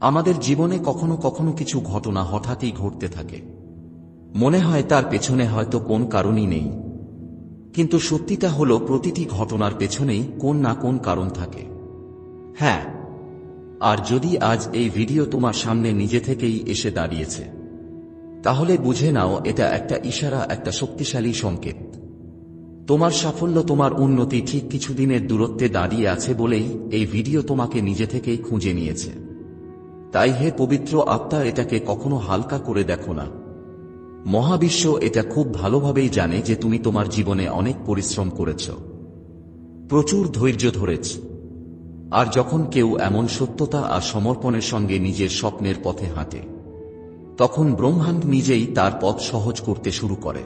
আমাদের জীবনে কখনো কখনো কিছু ঘটনা হঠাৎই ঘটতে থাকে। মনে হয় তার পেছনে হয়তো কোন কারণই নেই। কিন্তু সত্যিটা হলো, প্রতিটি ঘটনার পেছনেই কোন না কোন কারণ থাকে। হ্যাঁ আর যদি আজ এই ভিডিও তোমার সামনে নিজে থেকেই এসে দাঁড়িয়েছে, তাহলে বুঝে নাও এটা একটা ইশারা, একটা শক্তিশালী সংকেত। তোমার সাফল্য, তোমার উন্নতি ঠিক কিছুদিনের দূরত্বে দাঁড়িয়ে আছে বলেই এই ভিডিও তোমাকে নিজে থেকেই খুঁজে নিয়েছে। তাই হে পবিত্র আত্মা, এটাকে কখনো হালকা করে দেখো না। মহাবিশ্ব এটা খুব ভালোভাবেই জানে যে তুমি তোমার জীবনে অনেক পরিশ্রম করেছ। প্রচুর ধৈর্য ধরেছ। আর যখন কেউ এমন সত্যতা আর সমর্পণের সঙ্গে নিজের স্বপ্নের পথে হাঁটে, তখন ব্রহ্মাণ্ড নিজেই তার পথ সহজ করতে শুরু করে।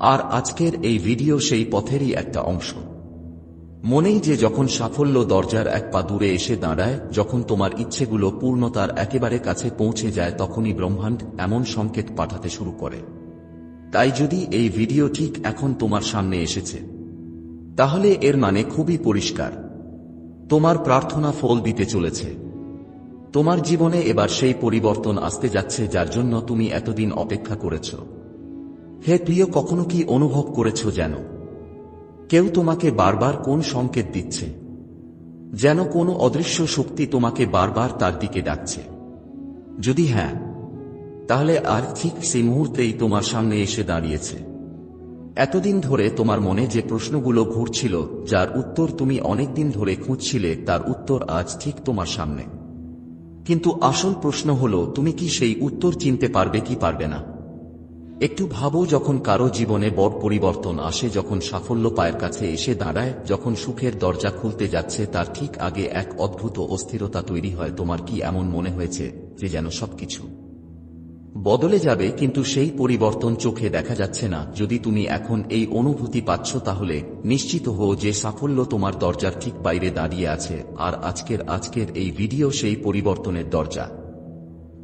আর আজকের এই ভিডিও সেই পথেরই একটা অংশ। মনেই যে যখন সাফল্য দরজার এক পা দূরে এসে দাঁড়ায়, যখন তোমার ইচ্ছেগুলো পূর্ণতার একেবারে কাছে পৌঁছে যায়, তখনই ব্রহ্মাণ্ড এমন সংকেত পাঠাতে শুরু করে। তাই যদি এই ভিডিও ঠিক এখন তোমার সামনে এসেছে, তাহলে এর মানে খুবই পরিষ্কার। তোমার প্রার্থনা ফল দিতে চলেছে। তোমার জীবনে এবার সেই পরিবর্তন আসতে যাচ্ছে যার জন্য তুমি এতদিন অপেক্ষা করেছ। হে প্রিয়, কখনো কি অনুভব করেছ যেন কেউ তোমাকে বারবার কোন সংকেত দিচ্ছে? যেন কোনো অদৃশ্য শক্তি তোমাকে বারবার তার দিকে ডাকছে। যদি হ্যাঁ তাহলে আর ঠিক সেই মুহূর্তেই তোমার সামনে এসে দাঁড়িয়েছে। এতদিন ধরে তোমার মনে যে প্রশ্নগুলো ঘুরছিল, যার উত্তর তুমি অনেকদিন ধরে খুঁজছিলে, তার উত্তর আজ ঠিক তোমার সামনে। কিন্তু আসল প্রশ্ন হল, তুমি কি সেই উত্তর চিনতে পারবে কি পারবে না? একটু ভাবো যখন কারও জীবনে বড় পরিবর্তন আসে, যখন সাফল্য পায়ের কাছে এসে দাঁড়ায়, যখন সুখের দরজা খুলতে যাচ্ছে, তার ঠিক আগে এক অদ্ভুত অস্থিরতা তৈরি হয়। তোমার কি এমন মনে হয়েছে যে যেন সবকিছু বদলে যাবে, কিন্তু সেই পরিবর্তন চোখে দেখা যাচ্ছে না? যদি তুমি এখন এই অনুভূতি পাচ্ছ, তাহলে নিশ্চিত হও যে সাফল্য তোমার দরজার ঠিক বাইরে দাঁড়িয়ে আছে, আর আজকের আজকের এই ভিডিও সেই পরিবর্তনের দরজা।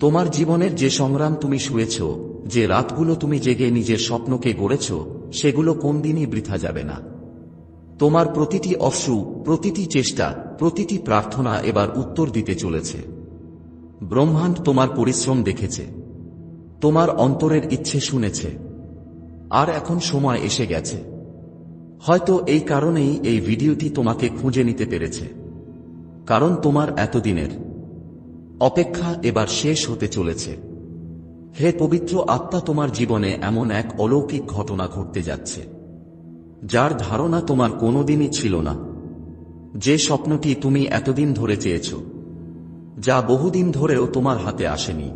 তোমার জীবনের যে সংগ্রাম তুমি শুয়েছ যে রাতগুলো তুমি জেগে নিজের স্বপ্নকে গড়েছ, সেগুলো কোনদিনই বৃথা যাবে না। তোমার প্রতিটি অশ্রু, প্রতিটি চেষ্টা, প্রতিটি প্রার্থনা এবার উত্তর দিতে চলেছে। ব্রহ্মাণ্ড তোমার পরিশ্রম দেখেছে। তোমার অন্তরের ইচ্ছে শুনেছে। আর এখন সময় এসে গেছে। হয়তো এই কারণেই এই ভিডিওটি তোমাকে খুঁজে নিতে পেরেছে। কারণ তোমার এতদিনের অপেক্ষা এবার শেষ হতে চলেছে। হে পবিত্র আত্মা, তোমার জীবনে এমন এক অলৌকিক ঘটনা ঘটতে যাচ্ছে, যার ধারণা তোমার কোনোদিনই ছিল না। যে স্বপ্নটি তুমি এতদিন ধরে চেয়েছ, যা বহুদিন ধরেও তোমার হাতে আসেনি,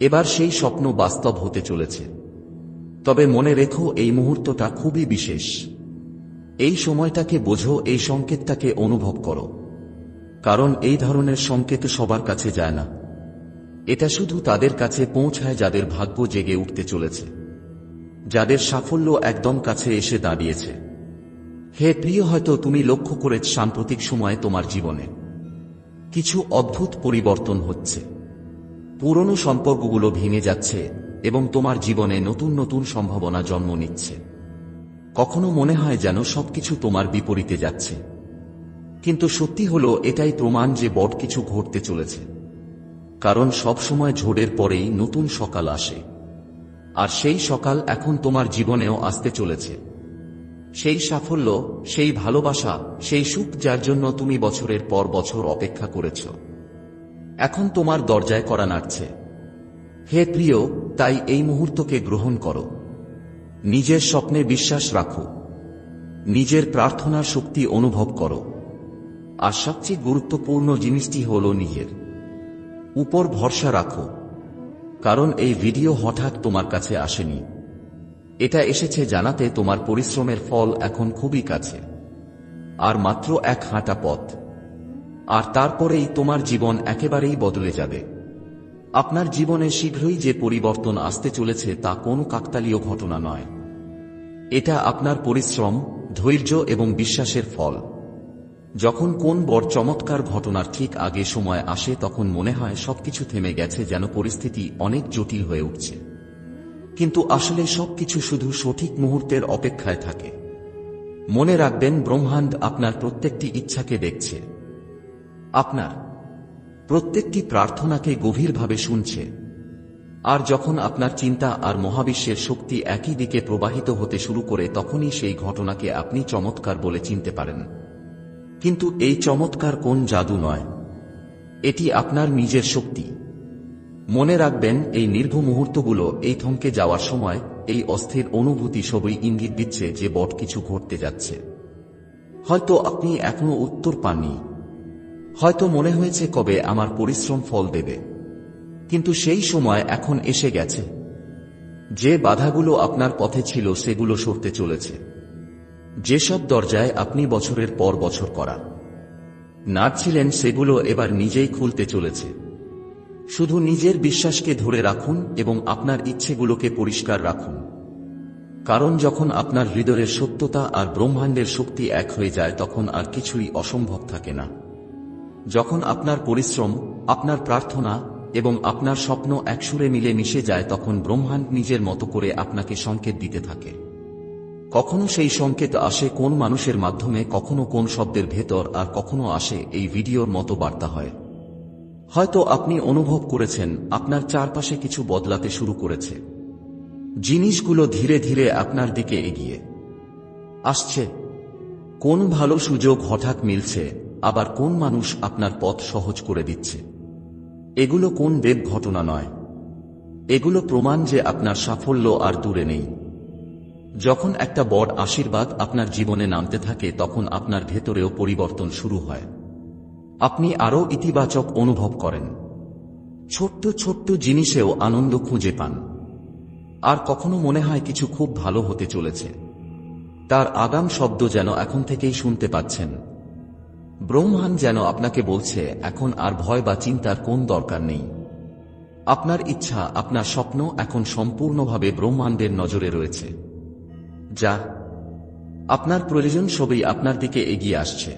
এবার সেই স্বপ্ন বাস্তব হতে চলেছে। তবে মনে রেখো, এই মুহূর্তটা খুবই বিশেষ। এই সময়টাকে বোঝো, এই সংকেতটাকে অনুভব করো। কারণ এই ধরনের সংকেত সবার কাছে যায় না। এটা শুধু তাদের কাছে পৌঁছায় যাদের ভাগ্য জেগে উঠতে চলেছে, যাদের সাফল্য একদম কাছে এসে দাঁড়িয়েছে। হে প্রিয়, হয়তো তুমি লক্ষ্য করেছ সাম্প্রতিক সময়ে তোমার জীবনে কিছু অদ্ভুত পরিবর্তন হচ্ছে। পুরনো সম্পর্কগুলো ভেঙে যাচ্ছে এবং তোমার জীবনে নতুন নতুন সম্ভাবনা জন্ম নিচ্ছে। কখনো মনে হয় যেন সবকিছু তোমার বিপরীতে যাচ্ছে। কিন্তু সত্যি হলো, এটাই প্রমাণ যে বট কিছু ঘটতে চলেছে। কারণ সব সময় ঝোড়ের পরেই নতুন সকাল আসে। আর সেই সকাল এখন তোমার জীবনেও আসতে চলেছে। সেই সাফল্য, সেই ভালোবাসা, সেই সুখ যার জন্য তুমি বছরের পর বছর অপেক্ষা করেছ। এখন তোমার দরজায় করা নাড়ছে। হে প্রিয়, তাই এই মুহূর্তকে গ্রহণ করো। নিজের স্বপ্নে বিশ্বাস রাখো। নিজের প্রার্থনার শক্তি অনুভব করো। আর সবচেয়ে গুরুত্বপূর্ণ জিনিসটি হল নিজের। উপর ভরসা রাখো, কারণ এই ভিডিও হঠাৎ তোমার কাছে আসেনি। এটা এসেছে জানাতে তোমার পরিশ্রমের ফল এখন খুবই কাছে। আর মাত্র এক হাঁটা পথ। আর তারপরেই তোমার জীবন একেবারেই বদলে যাবে। আপনার জীবনে শীঘ্রই যে পরিবর্তন আসতে চলেছে তা কোনো কাকতালীয় ঘটনা নয়। এটা আপনার পরিশ্রম, ধৈর্য এবং বিশ্বাসের ফল। যখন কোন বর চমৎকার ঘটনার ঠিক আগে সময় আসে তখন মনে হয় সবকিছু থেমে গেছে যেন পরিস্থিতি অনেক জটিল হয়ে উঠছে। কিন্তু আসলে সবকিছু শুধু সঠিক মুহূর্তের অপেক্ষায় থাকে। মনে রাখবেন, ব্রহ্মাণ্ড আপনার প্রত্যেকটি ইচ্ছাকে দেখছে। আপনার প্রত্যেকটি প্রার্থনাকে গভীরভাবে শুনছে। আর যখন আপনার চিন্তা আর মহাবিশ্বের শক্তি একই দিকে প্রবাহিত হতে শুরু করে, তখনই সেই ঘটনাকে আপনি চমৎকার বলে চিনতে পারেন। কিন্তু এই চমৎকার কোন জাদু নয়। এটি আপনার নিজের শক্তি। মনে রাখবেন, এই নির্ভ মুহূর্তগুলো, এই থমকে যাওয়ার সময়, এই অস্থির অনুভূতি সবই ইঙ্গিত দিচ্ছে যে বট কিছু ঘটতে যাচ্ছে। হয়তো আপনি এখনও উত্তর পাননি। হয়তো মনে হয়েছে কবে আমার পরিশ্রম ফল দেবে। কিন্তু সেই সময় এখন এসে গেছে। যে বাধাগুলো আপনার পথে ছিল, সেগুলো সরতে চলেছে। যেসব দরজায় আপনি বছরের পর বছর করা। নাড়ছিলেন সেগুলো এবার নিজেই খুলতে চলেছে। শুধু নিজের বিশ্বাসকে ধরে রাখুন এবং আপনার ইচ্ছেগুলোকে পরিষ্কার রাখুন। কারণ যখন আপনার হৃদয়ের সত্যতা আর ব্রহ্মাণ্ডের শক্তি এক হয়ে যায়, তখন আর কিছুই অসম্ভব থাকে না। যখন আপনার পরিশ্রম, আপনার প্রার্থনা এবং আপনার স্বপ্ন একসুরে মিলে মিশে যায়, তখন ব্রহ্মাণ্ড নিজের মতো করে আপনাকে সংকেত দিতে থাকে। কখনো সেই সংকেত আসে কোন মানুষের মাধ্যমে, কখনো কোন শব্দের ভেতর, আর কখনো আসে এই ভিডিওর মতো বার্তা হয়। হয়তো আপনি অনুভব করেছেন, আপনার চারপাশে কিছু বদলাতে শুরু করেছে। জিনিসগুলো ধীরে ধীরে আপনার দিকে এগিয়ে। আসছে। কোন ভালো সুযোগ হঠাৎ মিলছে, আবার কোন মানুষ আপনার পথ সহজ করে দিচ্ছে। এগুলো কোন দেব ঘটনা নয়। এগুলো প্রমাণ যে আপনার সাফল্য আর দূরে নেই। যখন একটা বড় আশীর্বাদ আপনার জীবনে নামতে থাকে, তখন আপনার ভেতরেও পরিবর্তন শুরু হয়। আপনি আরও ইতিবাচক অনুভব করেন। ছোট্ট ছোট্ট জিনিসেও আনন্দ খুঁজে পান। আর কখনো মনে হয় কিছু খুব ভালো হতে চলেছে। তার আগাম শব্দ যেন এখন থেকেই শুনতে পাচ্ছেন। ব্রহ্মাণ্ড যেন আপনাকে বলছে, এখন আর ভয় বা চিন্তার কোন দরকার নেই। আপনার ইচ্ছা, আপনার স্বপ্ন এখন সম্পূর্ণভাবে ব্রহ্মাণ্ডের নজরে রয়েছে। যা আপনার প্রয়োজন সবই আপনার দিকে এগিয়ে আসছে।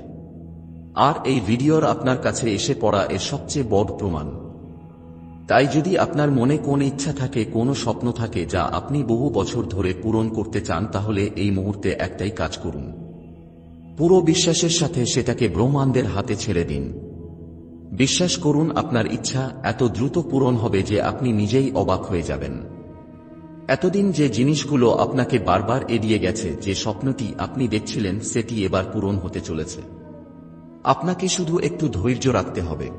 আর এই ভিডিওর আপনার কাছে এসে পড়া এর সবচেয়ে বড় প্রমাণ। তাই যদি আপনার মনে কোন ইচ্ছা থাকে, কোন স্বপ্ন থাকে যা আপনি বহু বছর ধরে পূরণ করতে চান, তাহলে এই মুহূর্তে একটাই কাজ করুন। পুরো বিশ্বাসের সাথে সেটাকে ব্রহ্মাণ্ডের হাতে ছেড়ে দিন। বিশ্বাস করুন, আপনার ইচ্ছা এত দ্রুত পূরণ হবে যে আপনি নিজেই অবাক হয়ে যাবেন। এতদিন যে জিনিসগুলো আপনাকে বারবার এড়িয়ে গেছে, যে স্বপ্নটি আপনি দেখছিলেন, সেটি এবার পূরণ হতে চলেছে। আপনাকে শুধু একটু ধৈর্য রাখতে হবে।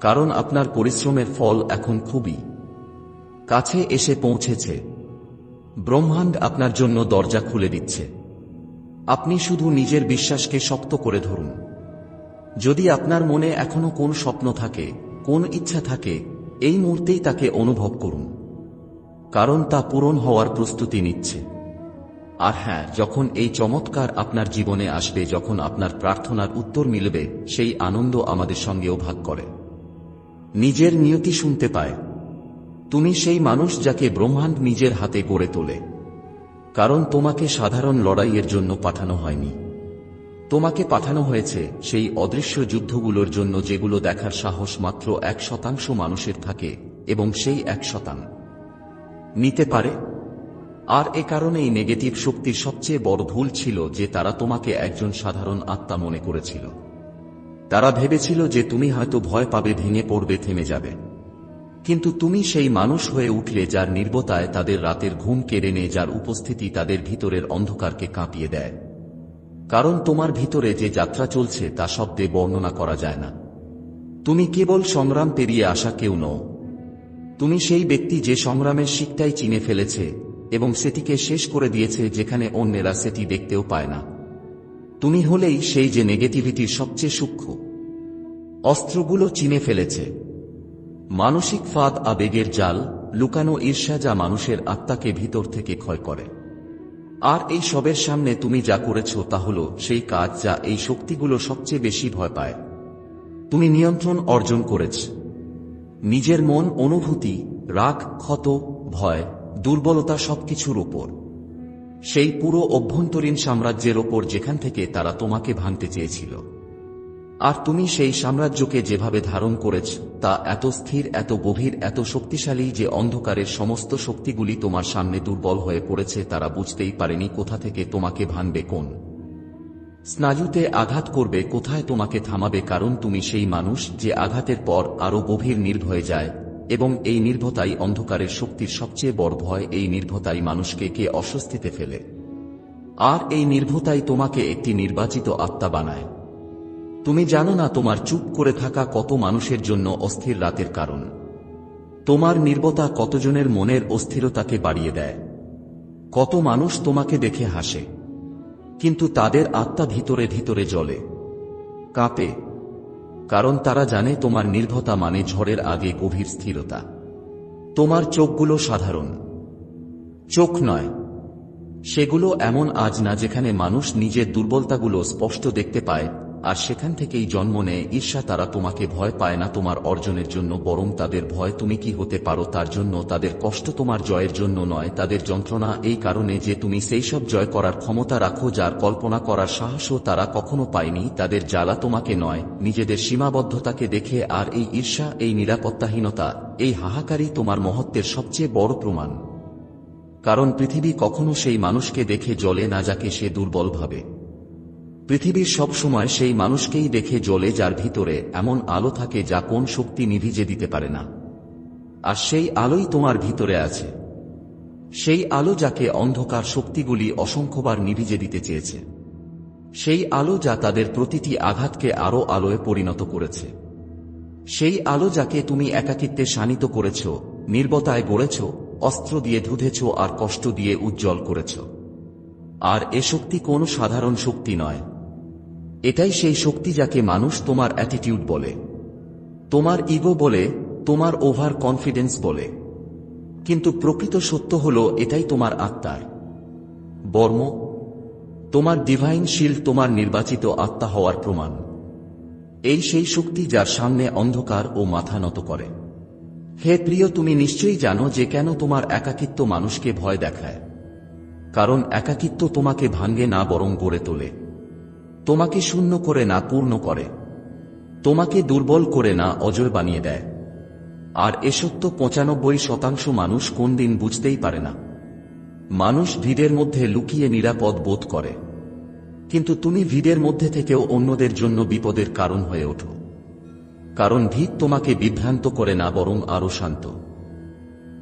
কারণ আপনার পরিশ্রমের ফল এখন খুবই কাছে এসে পৌঁছেছে। ব্রহ্মাণ্ড আপনার জন্য দরজা খুলে দিচ্ছে। আপনি শুধু নিজের বিশ্বাসকে শক্ত করে ধরুন। যদি আপনার মনে এখনও কোন স্বপ্ন থাকে, কোন ইচ্ছা থাকে, এই মুহূর্তেই তাকে অনুভব করুন। কারণ তা পূরণ হওয়ার প্রস্তুতি নিচ্ছে। আর হ্যাঁ যখন এই চমৎকার আপনার জীবনে আসবে, যখন আপনার প্রার্থনার উত্তর মিলবে, সেই আনন্দ আমাদের সঙ্গেও ভাগ করে। নিজের নিয়তি শুনতে পায়। তুমি সেই মানুষ যাকে ব্রহ্মাণ্ড নিজের হাতে গড়ে তোলে। কারণ তোমাকে সাধারণ লড়াইয়ের জন্য পাঠানো হয়নি। তোমাকে পাঠানো হয়েছে সেই অদৃশ্য যুদ্ধগুলোর জন্য যেগুলো দেখার সাহস মাত্র এক শতাংশ মানুষের থাকে, এবং সেই এক শতাংশ নিতে পারে? আর এ কারণেই নেগেটিভ শক্তির সবচেয়ে বড় ভুল ছিল যে তারা তোমাকে একজন সাধারণ আত্মা মনে করেছিল। তারা ভেবেছিল যে তুমি হয়তো ভয় পাবে, ভেঙে পড়বে, থেমে যাবে। কিন্তু তুমি সেই মানুষ হয়ে উঠলে যার নির্বতায় তাদের রাতের ঘুম কেড়ে নেয়, যার উপস্থিতি তাদের ভিতরের অন্ধকারকে কাঁপিয়ে দেয়। কারণ তোমার ভিতরে যে যাত্রা চলছে, তা শব্দে বর্ণনা করা যায় না। তুমি কেবল সংগ্রাম পেরিয়ে আসা কেউ নও তুমি সেই ব্যক্তি যে সংগ্রামের শিকটাই চিনে ফেলেছে এবং সেটিকে শেষ করে দিয়েছে যেখানে অন্যেরা সেটি দেখতেও পায় না। তুমি হলেই সেই যে নেগেটিভিটির সবচেয়ে সূক্ষ্ম। অস্ত্রগুলো চিনে ফেলেছে। মানসিক ফাঁদ আবেগের জাল লুকানো ঈর্ষা যা মানুষের আত্মাকে ভিতর থেকে ক্ষয় করে। আর এই সবের সামনে তুমি যা করেছ তা হল সেই কাজ যা এই শক্তিগুলো সবচেয়ে বেশি ভয় পায়। তুমি নিয়ন্ত্রণ অর্জন করেছ। নিজের মন অনুভূতি, রাগ, ক্ষত, ভয়, দুর্বলতা সবকিছুর ওপর সেই পুরো অভ্যন্তরীণ সাম্রাজ্যের ওপর যেখান থেকে তারা তোমাকে ভাঙতে চেয়েছিল। আর তুমি সেই সাম্রাজ্যকে যেভাবে ধারণ করেছ, তা এত স্থির, এত গভীর, এত শক্তিশালী যে অন্ধকারের সমস্ত শক্তিগুলি তোমার সামনে দুর্বল হয়ে পড়েছে তারা বুঝতেই পারেনি কোথা থেকে তোমাকে ভাঙবে কোন। স্নায়ুতে আঘাত করবে, কোথায় তোমাকে থামাবে কারণ তুমি সেই মানুষ যে আঘাতের পর আরও গভীর নির্ভয়ে যায়। এবং এই নির্ভতাই অন্ধকারের শক্তির সবচেয়ে বড় ভয়, এই নির্ভতাই মানুষকে কে অস্বস্তিতে ফেলে। আর এই নির্ভতাই তোমাকে একটি নির্বাচিত আত্মা বানায়। তুমি জানো না তোমার চুপ করে থাকা কত মানুষের জন্য অস্থির রাতের কারণ। তোমার নির্বতা কতজনের মনের অস্থিরতাকে বাড়িয়ে দেয়। কত মানুষ তোমাকে দেখে হাসে। কিন্তু তাদের আত্মা ভিতরে ভিতরে জলে কাঁপে। কারণ তারা জানে তোমার নির্ভতা মানে ঝড়ের আগে গভীর স্থিরতা। তোমার চোখগুলো সাধারণ। চোখ নয়। সেগুলো এমন আজ না যেখানে মানুষ নিজের দুর্বলতাগুলো স্পষ্ট দেখতে পায় আর সেখান থেকেই জন্ম নেয়, ঈর্ষা তারা তোমাকে ভয় পায় না, তোমার অর্জনের জন্য, বরং তাদের ভয় তুমি কি হতে পারো, তার জন্য, তাদের কষ্ট তোমার জয়ের জন্য নয়, তাদের যন্ত্রণা এই কারণে যে তুমি সেই সব জয় করার ক্ষমতা রাখো, যার কল্পনা করার সাহসও তারা কখনো পায়নি, তাদের জ্বালা তোমাকে নয়, নিজেদের সীমাবদ্ধতাকে দেখে আর এই ঈর্ষা, এই নিরাপত্তাহীনতা, এই হাহাকারই তোমার মহত্বের সবচেয়ে বড় প্রমাণ। কারণ পৃথিবী কখনো সেই মানুষকে দেখে জ্বলে না যাকে সে দুর্বল ভাবে। পৃথিবীর সব সময় সেই মানুষকেই দেখে জ্বলে যার ভিতরে এমন আলো থাকে যা কোন শক্তি নিভিজে দিতে পারে না। আর সেই আলোই তোমার ভিতরে আছে। সেই আলো যাকে অন্ধকার শক্তিগুলি অসংখ্যবার নিভিজে দিতে চেয়েছে। সেই আলো যা তাদের প্রতিটি আঘাতকে আরও আলোয় পরিণত করেছে। সেই আলো যাকে তুমি একাকিত্বে শানিত করেছ, নির্বতায় গড়েছ, অস্ত্র দিয়ে ধুধেছ আর কষ্ট দিয়ে উজ্জ্বল করেছ। আর এ শক্তি কোনো সাধারণ শক্তি নয়। এটাই সেই শক্তি যাকে মানুষ তোমার অ্যাটিটিউড বলে। তোমার ইগো বলে, তোমার ওভার কনফিডেন্স বলে। কিন্তু প্রকৃত সত্য হল, এটাই তোমার আত্মার। বর্ম, তোমার ডিভাইন শিল্ড তোমার নির্বাচিত আত্মা হওয়ার প্রমাণ। এই সেই শক্তি যার সামনে অন্ধকার ও মাথা নত করে। হে প্রিয়, তুমি নিশ্চয়ই জানো যে কেন তোমার একাকিত্ব মানুষকে ভয় দেখায়। কারণ একাকিত্ব তোমাকে ভাঙ্গে না, বরং গড়ে তোলে। তোমাকে শূন্য করে না পূর্ণ করে। তোমাকে দুর্বল করে না অজয় বানিয়ে দেয়। আর এ সত্য পঁচানব্বই শতাংশ মানুষ কোন দিন বুঝতেই পারে না। মানুষ ভিড়ের মধ্যে লুকিয়ে নিরাপদ বোধ করে। কিন্তু তুমি ভিড়ের মধ্যে থেকেও অন্যদের জন্য বিপদের কারণ হয়ে ওঠো। কারণ ভিত তোমাকে বিভ্রান্ত করে না, বরং আরও শান্ত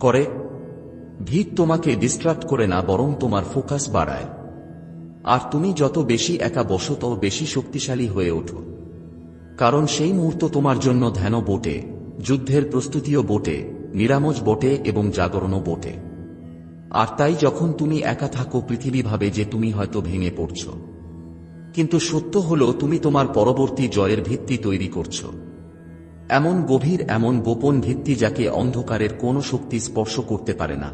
করে। ভিড় তোমাকে ডিস্ট্রাক্ট করে না, বরং তোমার ফোকাস বাড়ায়। আর তুমি যত বেশি একা বসো, তত বেশি শক্তিশালী হয়ে ওঠো। কারণ সেই মুহূর্ত তোমার জন্য ধ্যান বোটে, যুদ্ধের প্রস্তুতিও বোটে, নিরামজ বটে এবং জাগরণও বটে। আর তাই যখন তুমি একা থাকো, পৃথিবী ভাবে যে তুমি হয়তো ভেঙে পড়ছ। কিন্তু সত্য হল, তুমি তোমার পরবর্তী জয়ের ভিত্তি তৈরি করছ। এমন গভীর, এমন গোপন ভিত্তি যাকে অন্ধকারের কোনো শক্তি স্পর্শ করতে পারে না।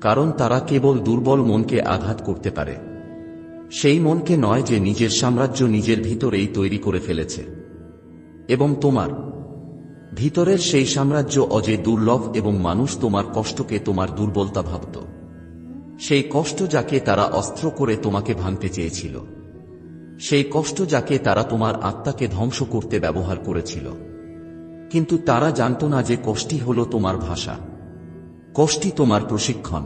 কারণ তারা কেবল দুর্বল মনকে আঘাত করতে পারে। সেই মনকে নয় যে নিজের সাম্রাজ্য নিজের ভিতরেই তৈরি করে ফেলেছে। এবং তোমার, ভিতরের সেই সাম্রাজ্য অজে দুর্লভ এবং মানুষ তোমার কষ্টকে তোমার দুর্বলতা ভাবত। সেই কষ্ট যাকে তারা অস্ত্র করে তোমাকে ভাঙতে চেয়েছিল। সেই কষ্ট যাকে তারা তোমার আত্মাকে ধ্বংস করতে ব্যবহার করেছিল। কিন্তু তারা জানত না যে কষ্টি হল তোমার ভাষা। কষ্টি তোমার প্রশিক্ষণ।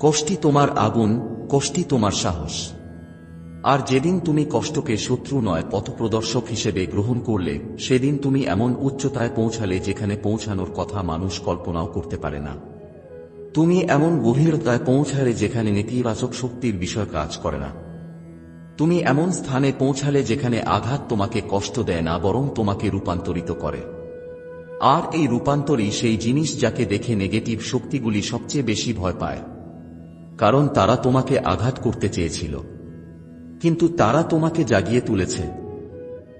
কষ্টি তোমার আগুন কষ্টি তোমার সাহস। আর যেদিন তুমি কষ্টকে শত্রু নয়, পথপ্রদর্শক হিসেবে গ্রহণ করলে, সেদিন তুমি এমন উচ্চতায় পৌঁছালে যেখানে পৌঁছানোর কথা মানুষ কল্পনাও করতে পারে না। তুমি এমন গভীরতায় পৌঁছালে যেখানে নেতিবাচক শক্তির বিষয় কাজ করে না। তুমি এমন স্থানে পৌঁছালে যেখানে আঘাত তোমাকে কষ্ট দেয় না, বরং তোমাকে রূপান্তরিত করে। আর এই রূপান্তরই সেই জিনিস যাকে দেখে নেগেটিভ শক্তিগুলি সবচেয়ে বেশি ভয় পায়। কারণ তারা তোমাকে আঘাত করতে চেয়েছিল। কিন্তু তারা তোমাকে জাগিয়ে তুলেছে।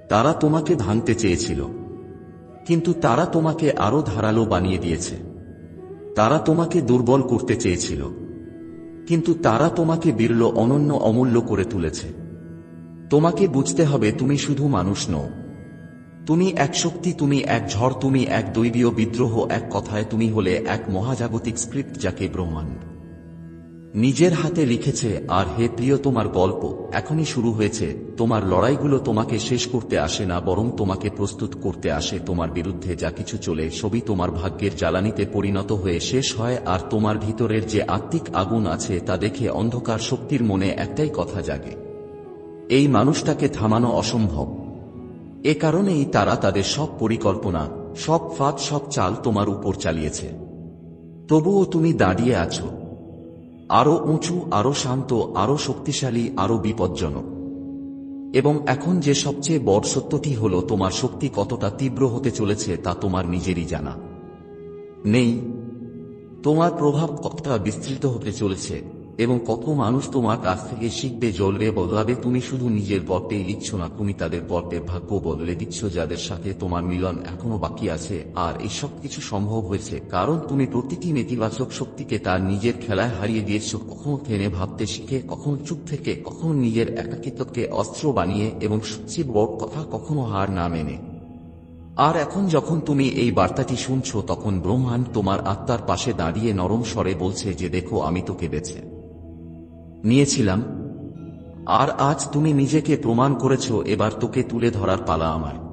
তারা তোমাকে ভাঙতে চেয়েছিল। কিন্তু তারা তোমাকে আরও ধারালো বানিয়ে দিয়েছে। তারা তোমাকে দুর্বল করতে চেয়েছিল। কিন্তু তারা তোমাকে বিরল, অনন্য, অমূল্য করে তুলেছে। তোমাকে বুঝতে হবে তুমি শুধু মানুষ নও। তুমি এক শক্তি, তুমি এক ঝড়, তুমি এক দৈবীয় বিদ্রোহ, এক কথায় তুমি হলে এক মহাজাগতিক স্ক্রিপ্ট যাকে ব্রহ্মাণ্ড। নিজের হাতে লিখেছে, আর হে প্রিয় তোমার গল্প, এখনই শুরু হয়েছে। তোমার লড়াইগুলো তোমাকে শেষ করতে আসে না, বরং তোমাকে প্রস্তুত করতে আসে। তোমার বিরুদ্ধে যা কিছু চলে, সবই তোমার ভাগ্যের জ্বালানিতে পরিণত হয়ে শেষ হয়। আর তোমার ভিতরের যে আত্মিক আগুন আছে, তা দেখে অন্ধকার শক্তির মনে একটাই কথা জাগে। এই মানুষটাকে থামানো অসম্ভব। এ কারণেই তারা তাদের সব পরিকল্পনা, সব ফাঁদ, সব চাল তোমার উপর চালিয়েছে। তবুও তুমি দাঁড়িয়ে আছো। আরও উঁচু আরও শান্ত আরও শক্তিশালী আরও বিপজ্জনক। এবং এখন যে সবচেয়ে বড় সত্যটি হল, তোমার শক্তি কতটা তীব্র হতে চলেছে তা তোমার নিজেরই জানা। নেই, তোমার প্রভাব কতটা বিস্তৃত হতে চলেছে এবং কত মানুষ তোমার কাছ থেকে শিখবে জ্বলবে বদলাবে, তুমি শুধু নিজের গর্তে লিখছ না, তুমি তাদের গর্তের ভাগ্য বদলে দিচ্ছ, যাদের সাথে তোমার মিলন এখনও বাকি আছে। আর এই সব কিছু সম্ভব হয়েছে, কারণ তুমি প্রতিটি নেতিবাচক শক্তিকে তার নিজের খেলায় হারিয়ে দিয়েছ, কখনো থেমে ভাবতে শিখে, কখনো চুপ থেকে, কখনো নিজের একাকিত্বকে অস্ত্র বানিয়ে এবং সবচেয়ে বড় কথা, কখনো হার না মেনে। আর এখন যখন তুমি এই বার্তাটি শুনছ, তখন ব্রহ্মাণ্ড তোমার আত্মার পাশে দাঁড়িয়ে নরম স্বরে বলছে যে, দেখো, আমি তোকে বেছে নিয়েছিলাম। আর আজ তুমি নিজেকে প্রমাণ করেছ এবার তোকে তুলে ধরার পালা আমার।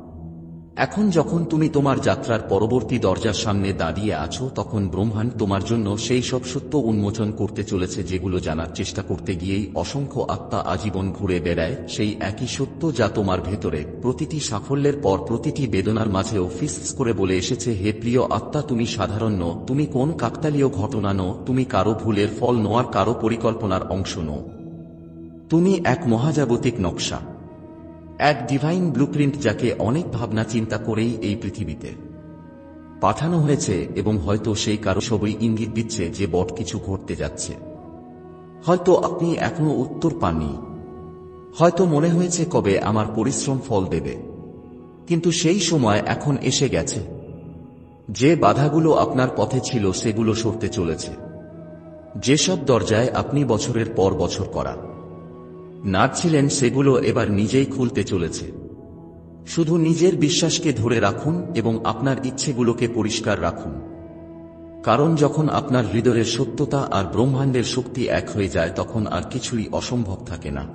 এখন যখন তুমি তোমার যাত্রার পরবর্তী দরজার সামনে দাঁড়িয়ে আছো, তখন ব্রহ্মাণ্ড তোমার জন্য সেই সব সত্য উন্মোচন করতে চলেছে যেগুলো জানার চেষ্টা করতে গিয়েই অসংখ্য আত্মা আজীবন ঘুরে বেড়ায় সেই একই সত্য যা তোমার ভেতরে প্রতিটি সাফল্যের পর প্রতিটি বেদনার মাঝেও ফিস করে বলে এসেছে, হে প্রিয় আত্মা, তুমি সাধারণ নো তুমি কোন কাকতালীয় ঘটনা নো তুমি কারও ভুলের ফল নোয়ার কারও পরিকল্পনার অংশ নো তুমি এক মহাজাগতিক নকশা। এক ডিভাইন ব্লুপ্রিন্ট যাকে অনেক ভাবনা চিন্তা করেই এই পৃথিবীতে পাঠানো হয়েছে এবং হয়তো সেই কারও সবই ইঙ্গিত দিচ্ছে যে বট কিছু ঘটতে যাচ্ছে। হয়তো আপনি এখনও উত্তর পাননি। হয়তো মনে হয়েছে কবে আমার পরিশ্রম ফল দেবে। কিন্তু সেই সময় এখন এসে গেছে। যে বাধাগুলো আপনার পথে ছিল সেগুলো সরতে চলেছে। যেসব দরজায় আপনি বছরের পর বছর করা নাড়ছিলেন সেগুলো এবার নিজেই খুলতে চলেছে। শুধু নিজের বিশ্বাসকে ধরে রাখুন এবং আপনার ইচ্ছেগুলোকে পরিষ্কার রাখুন। কারণ যখন আপনার হৃদয়ের সত্যতা আর ব্রহ্মাণ্ডের শক্তি এক হয়ে যায়, তখন আর কিছুই অসম্ভব থাকে না।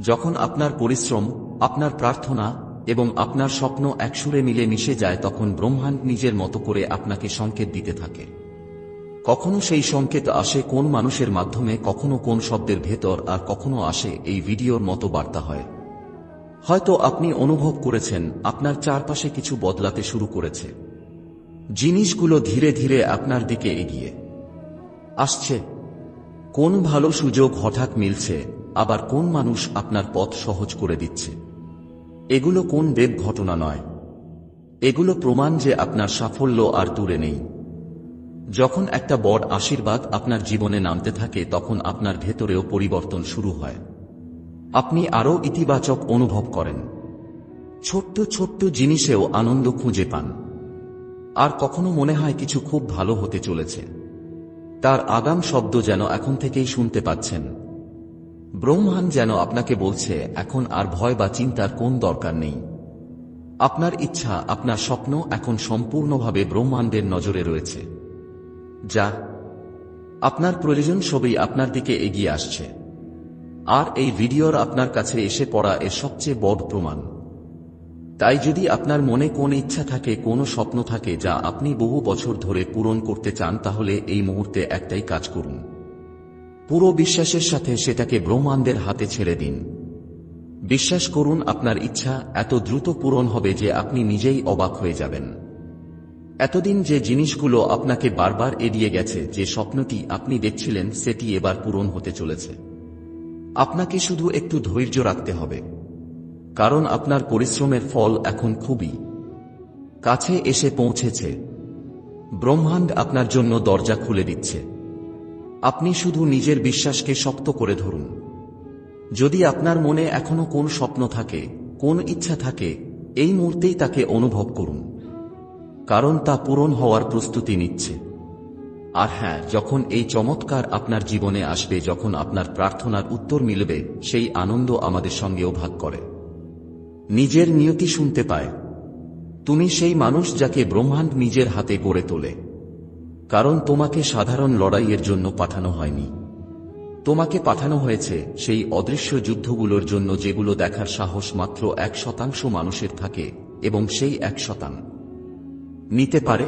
যখন আপনার পরিশ্রম, আপনার প্রার্থনা এবং আপনার স্বপ্ন একসুরে মিলে মিশে যায়, তখন ব্রহ্মাণ্ড নিজের মতো করে আপনাকে সংকেত দিতে থাকে। কখনো সেই সংকেত আসে কোন মানুষের মাধ্যমে, কখনো কোন শব্দের ভেতর, আর কখনো আসে এই ভিডিওর মতো বার্তা হয়। হয়তো আপনি অনুভব করেছেন, আপনার চারপাশে কিছু বদলাতে শুরু করেছে। জিনিসগুলো ধীরে ধীরে আপনার দিকে এগিয়ে। আসছে। কোন ভালো সুযোগ হঠাৎ মিলছে, আবার কোন মানুষ আপনার পথ সহজ করে দিচ্ছে। এগুলো কোন দেব ঘটনা নয়। এগুলো প্রমাণ যে আপনার সাফল্য আর দূরে নেই। যখন একটা বড় আশীর্বাদ আপনার জীবনে নামতে থাকে, তখন আপনার ভেতরেও পরিবর্তন শুরু হয়। আপনি আরও ইতিবাচক অনুভব করেন। ছোট্ট ছোট্ট জিনিসেও আনন্দ খুঁজে পান। আর কখনো মনে হয় কিছু খুব ভালো হতে চলেছে। তার আগাম শব্দ যেন এখন থেকেই শুনতে পাচ্ছেন। ব্রহ্মাণ যেন আপনাকে বলছে, এখন আর ভয় বা চিন্তার কোন দরকার নেই। আপনার ইচ্ছা, আপনার স্বপ্ন এখন সম্পূর্ণভাবে ব্রহ্মাণ্ডের নজরে রয়েছে। যা আপনার প্রয়োজন সবই আপনার দিকে এগিয়ে আসছে। আর এই ভিডিওর আপনার কাছে এসে পড়া এর সবচেয়ে বড় প্রমাণ। তাই যদি আপনার মনে কোন ইচ্ছা থাকে, কোনো স্বপ্ন থাকে যা আপনি বহু বছর ধরে পূরণ করতে চান, তাহলে এই মুহূর্তে একটাই কাজ করুন। পুরো বিশ্বাসের সাথে সেটাকে ব্রহ্মাণ্ডের হাতে ছেড়ে দিন। বিশ্বাস করুন, আপনার ইচ্ছা এত দ্রুত পূরণ হবে যে আপনি নিজেই অবাক হয়ে যাবেন। এতদিন যে জিনিসগুলো আপনাকে বারবার এড়িয়ে গেছে, যে স্বপ্নটি আপনি দেখছিলেন, সেটি এবার পূরণ হতে চলেছে। আপনাকে শুধু একটু ধৈর্য রাখতে হবে। কারণ আপনার পরিশ্রমের ফল এখন খুবই কাছে এসে পৌঁছেছে। ব্রহ্মাণ্ড আপনার জন্য দরজা খুলে দিচ্ছে। আপনি শুধু নিজের বিশ্বাসকে শক্ত করে ধরুন। যদি আপনার মনে এখনও কোন স্বপ্ন থাকে, কোন ইচ্ছা থাকে, এই মুহূর্তেই তাকে অনুভব করুন। কারণ তা পূরণ হওয়ার প্রস্তুতি নিচ্ছে। আর হ্যাঁ যখন এই চমৎকার আপনার জীবনে আসবে, যখন আপনার প্রার্থনার উত্তর মিলবে, সেই আনন্দ আমাদের সঙ্গেও ভাগ করে। নিজের নিয়তি শুনতে পায়। তুমি সেই মানুষ যাকে ব্রহ্মাণ্ড নিজের হাতে গড়ে তোলে। কারণ তোমাকে সাধারণ লড়াইয়ের জন্য পাঠানো হয়নি। তোমাকে পাঠানো হয়েছে সেই অদৃশ্য যুদ্ধগুলোর জন্য যেগুলো দেখার সাহস মাত্র এক শতাংশ মানুষের থাকে, এবং সেই এক শতাংশ নিতে পারে?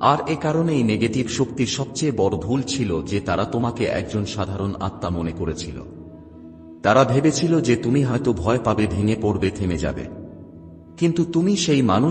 আর এ কারণেই নেগেটিভ শক্তির সবচেয়ে বড় ভুল ছিল যে তারা তোমাকে একজন সাধারণ আত্মা মনে করেছিল। তারা ভেবেছিল যে তুমি হয়তো ভয় পাবে, ভেঙে পড়বে, থেমে যাবে। কিন্তু তুমি সেই মানুষ